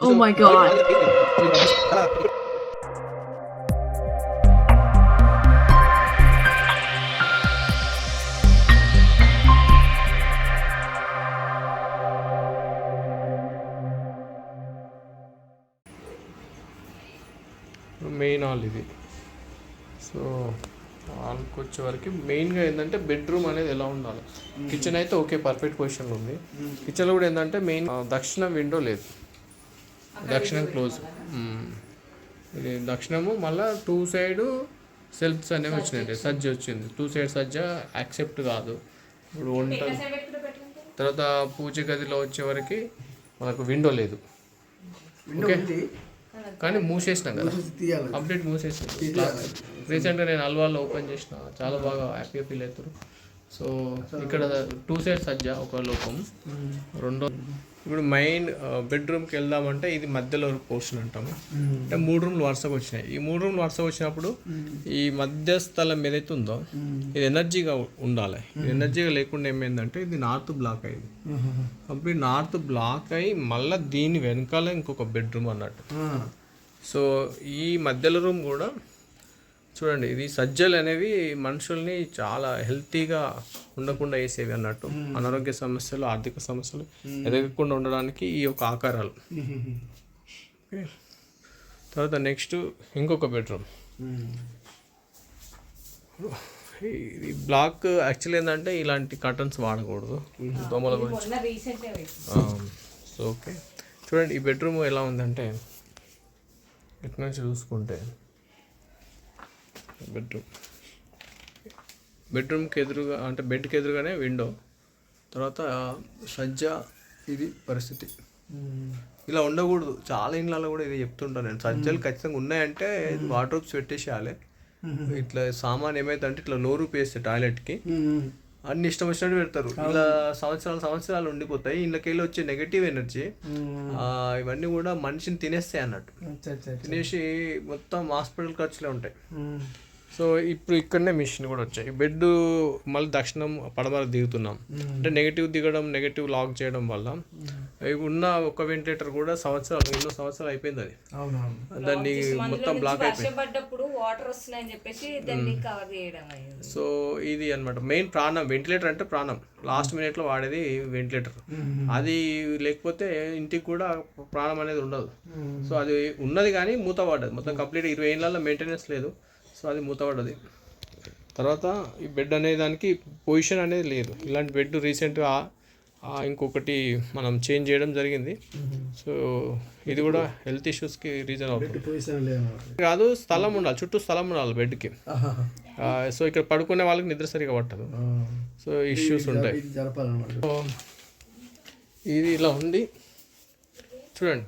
Oh my god. Main hall ఇది so హాల్కి వచ్చే వరకు మెయిన్గా ఏంటంటే బెడ్రూమ్ అనేది ఎలా ఉండాలి? కిచెన్ అయితే ఓకే పర్ఫెక్ట్ పొజిషన్లో ఉంది. కిచెన్లో కూడా ఏంటంటే మెయిన్ దక్షిణ విండో లేదు. దక్షిణం క్లోజ్ ఇది దక్షిణము మళ్ళీ టూ సైడ్ సెల్ఫ్స్ అనేవి వచ్చినాయి సజ్జ వచ్చింది. టూ సైడ్ సజ్జ యాక్సెప్ట్ కాదు. ఇప్పుడు వంట తర్వాత పూజ గదిలో వచ్చే వరకు మనకు విండో లేదు. ఓకే కానీ మూసేసినాం కదా. కంప్లీట్ మూసేసి రీసెంట్గా నేను అల్వాల్లో ఓపెన్ చేసిన. చాలా బాగా హ్యాపీగా ఫీల్ అవుతారు సో ఇక్కడ టూ సైడ్స్ సజ్జ ఒక లోపం. రెండో ఇప్పుడు మెయిన్ బెడ్రూమ్కి వెళ్దామంటే ఇది మధ్యలో పోర్షన్ అంటాము. అంటే మూడు రూమ్లు వరుసగా వచ్చినాయి. ఈ మూడు రూమ్లు వరుసగా వచ్చినప్పుడు ఈ మధ్య స్థలం ఏదైతే ఉందో ఇది ఎనర్జీగా ఉండాలి. ఇది ఎనర్జీగా లేకుండా ఏమైందంటే ఇది నార్త్ బ్లాక్ అయింది. కంప్లీట్ నార్త్ బ్లాక్ అయ్యి మళ్ళీ దీని వెనకాల ఇంకొక బెడ్రూమ్ అన్నట్టు. సో ఈ మధ్యలో రూమ్ కూడా చూడండి ఇది సజ్జలు అనేవి మనుషుల్ని చాలా హెల్తీగా ఉండకుండా వేసేవి అన్నట్టు. అనారోగ్య సమస్యలు ఆర్థిక సమస్యలు ఎదగకుండా ఉండడానికి ఈ యొక్క ఆకారాలు. తర్వాత నెక్స్ట్ ఇంకొక బెడ్రూమ్. ఈ బ్లాక్ యాక్చువల్లీ ఏంటంటే ఇలాంటి కర్టన్స్ వాడకూడదు. దోమల గురించి. So okay. చూడండి ఈ బెడ్రూమ్ ఎలా ఉందంటే ఇటు నుంచి చూసుకుంటే బెడ్రూమ్ బెడ్రూమ్కి ఎదురుగా అంటే బెడ్కి ఎదురుగానే విండో తర్వాత సజ్జ ఇది పరిస్థితి. ఇలా ఉండకూడదు. చాలా ఇండ్లలో కూడా ఇది చెప్తుంటాను నేను. సజ్జలు ఖచ్చితంగా ఉన్నాయంటే వాటర్ పెట్టేసేయాలి. ఇట్లా సామాన్ ఏమైతే ఇట్లా నోరు పేస్తే టాయిలెట్కి. అన్ని ఇష్టం వచ్చినట్టు పెడతారు. ఇలా సంవత్సరాలు సంవత్సరాలు ఉండిపోతాయి. ఇళ్ళకెళ్ళి వచ్చే నెగటివ్ ఎనర్జీ ఇవన్నీ కూడా మనిషిని తినేస్తాయి అన్నట్టు. తినేసి మొత్తం హాస్పిటల్ ఖర్చులే ఉంటాయి. సో ఇప్పుడు ఇక్కడనే మిషన్ కూడా వచ్చాయి. బెడ్ మళ్ళీ దక్షిణం పడమర దిగుతున్నాం. అంటే నెగిటివ్ దిగడం నెగిటివ్ లాక్ చేయడం వల్ల ఉన్న ఒక వెంటిలేటర్ కూడా సంవత్సరాలు ఎన్నో సంవత్సరాలు అయిపోయింది అది. దాన్ని మొత్తం బ్లాక్ అయిపోయింది. సో ఇది అన్నమాట. మెయిన్ ప్రాణం వెంటిలేటర్ అంటే ప్రాణం. లాస్ట్ మినిట్లో వాడేది వెంటిలేటర్. అది లేకపోతే ఇంటికి కూడా ప్రాణం అనేది ఉండదు. సో అది ఉన్నది కానీ మూత పడ్డది మొత్తం కంప్లీట్ ఇరవై ఏళ్ళలో మెయింటెనెన్స్ లేదు. సో అది మూత పడ్డది తర్వాత ఈ బెడ్ అనే దానికి పొజిషన్ అనేది లేదు. ఇలాంటి బెడ్ రీసెంట్గా ఇంకొకటి మనం చేంజ్ చేయడం జరిగింది. సో ఇది కూడా హెల్త్ ఇష్యూస్కి రీజన్ అవుతుంది. కాదు స్థలం ఉండాలి. చుట్టూ స్థలం ఉండాలి బెడ్కి సో ఇక్కడ పడుకునే వాళ్ళకి నిద్ర సరిగా పట్టదు. సో ఇష్యూస్ ఉంటాయి. ఇది ఇలా ఉంది. చూడండి.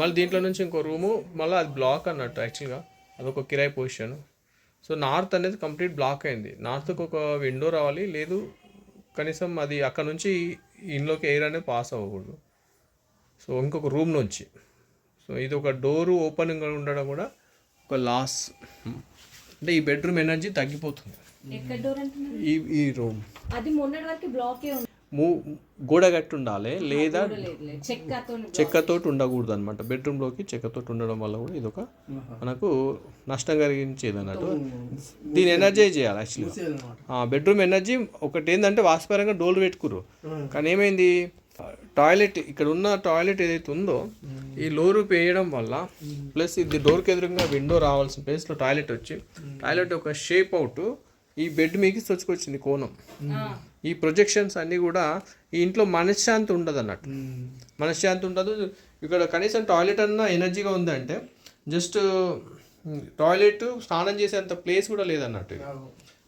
మళ్ళీ దీంట్లో నుంచి ఇంకో రూము మళ్ళీ అది బ్లాక్ అన్నట్టు యాక్చువల్గా అదొక కిరాయి పొజిషన్ సో నార్త్ అనేది కంప్లీట్ బ్లాక్ అయింది. నార్త్కి ఒక విండో రావాలి లేదు కనీసం అది అక్కడ నుంచి ఇంట్లోకి ఎయిర్ అనేది పాస్ అవ్వకూడదు. సో ఇంకొక రూమ్ నుంచి. సో ఇది ఒక డోరు ఓపెనింగ్ ఉండడం కూడా ఒక లాస్. అంటే ఈ బెడ్రూమ్ ఎనర్జీ తగ్గిపోతుంది. ఈ ఈ రూమ్. అది మొన్నటి వరకు బ్లాకే ఉంది. మూ గోడ కట్టి ఉండాలి లేదా లేదు చెక్కతో చెక్కతోటి ఉండకూడదు అనమాట బెడ్రూమ్లోకి చెక్కతోటి ఉండడం వల్ల కూడా ఇది ఒక మనకు నష్టం కలిగించేది అన్నట్టు దీని ఎనర్జీ చేయాలి యాక్చువల్గా. అనమాట బెడ్రూమ్ ఎనర్జీ ఒకటి ఏంటంటే వాస్తవపరంగా డోర్లు పెట్టుకుర్రు. కానీ ఏమైంది? టాయిలెట్ ఇక్కడ ఉన్న టాయిలెట్ ఏదైతే ఉందో ఈ లోరు వేయడం వల్ల ప్లస్ ఇది డోర్కి ఎదురుగా విండో రావాల్సిన ప్లేస్లో టాయిలెట్ వచ్చి టాయిలెట్ ఒక షేప్ అవుట్ ఈ బెడ్ మీకు చొచ్చుకొచ్చింది కోణం. ఈ ప్రొజెక్షన్స్ అన్నీ కూడా ఈ ఇంట్లో మనశ్శాంతి ఉండదు అన్నట్టు మనశ్శాంతి ఉండదు. ఇక్కడ కనీసం టాయిలెట్ అన్న ఎనర్జీగా ఉందంటే జస్ట్ టాయిలెట్ స్నానం చేసేంత ప్లేస్ కూడా లేదన్నట్టు.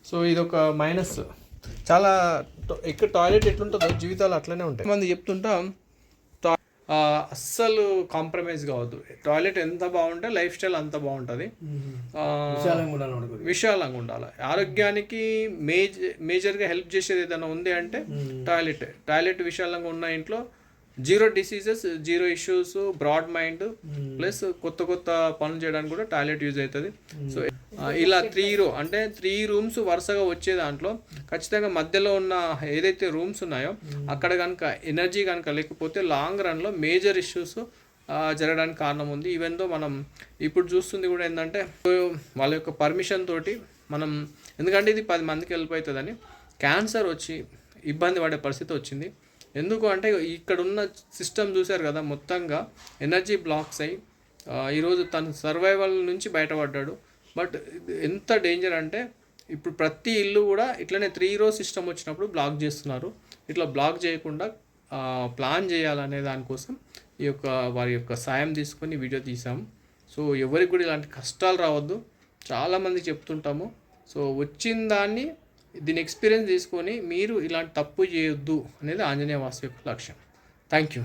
సో ఇది ఒక మైనస్ చాలా ఇక్కడ టాయిలెట్ ఎట్లుంటుందో జీవితాలు అట్లనే ఉంటాయి. మంది చెప్తుంటాం అస్సలు కాంప్రమైజ్ కావద్దు. టాయిలెట్ ఎంత బాగుంటే లైఫ్ స్టైల్ అంత బాగుంటుంది. విశాలంగా ఉండాలి. ఆరోగ్యానికి మేజ మేజర్గా హెల్ప్ చేసేది ఏదైనా ఉంది అంటే టాయిలెట్ టాయిలెట్ విశాలంగా ఉన్న ఇంట్లో zero diseases zero issues broad mind plus కొత్త కొత్త పనులు చేయడానికి కూడా టాయిలెట్ యూజ్ అవుతుంది. సో ఆ, ఇలా త్రీ రో అంటే త్రీ రూమ్స్ వరుసగా వచ్చే దాంట్లో ఖచ్చితంగా మధ్యలో ఉన్న ఏదైతే రూమ్స్ ఉన్నాయో అక్కడ కనుక ఎనర్జీ కనుక లేకపోతే లాంగ్ రన్లో మేజర్ ఇష్యూస్ జరగడానికి కారణం ఉంది. ఈవెన్ దో మనం ఇప్పుడు చూస్తుంది కూడా ఏంటంటే వాళ్ళ యొక్క పర్మిషన్ తోటి మనం ఎందుకంటే ఇది పది మందికి వెళ్ళిపోతుందని క్యాన్సర్ వచ్చి ఇబ్బంది పడే పరిస్థితి వచ్చింది. ఎందుకు అంటే ఇక్కడ ఉన్న సిస్టమ్ చూశారు కదా మొత్తంగా ఎనర్జీ బ్లాక్స్ అయ్యి ఈరోజు తను సర్వైవల్ నుంచి బయటపడ్డాడు. బట్ ఎంత డేంజర్ అంటే ఇప్పుడు ప్రతి ఇల్లు కూడా ఇట్లనే త్రీ రో సిస్టమ్ వచ్చినప్పుడు బ్లాక్ చేస్తున్నారు. ఇట్లా బ్లాక్ చేయకుండా ప్లాన్ చేయాలనే దానికోసం ఈ యొక్క వారి యొక్క సాయం తీసుకొని వీడియో తీసాము సో ఎవరికి కూడా ఇలాంటి కష్టాలు రావద్దు. చాలామంది చెప్తుంటాము. సో వచ్చిన దాన్ని దీని ఎక్స్పీరియన్స్ తీసుకొని మీరు ఇలాంటి తప్పు చేయొద్దు అనేది ఆంజనేయ వాసు యొక్క లక్ష్యం. Thank you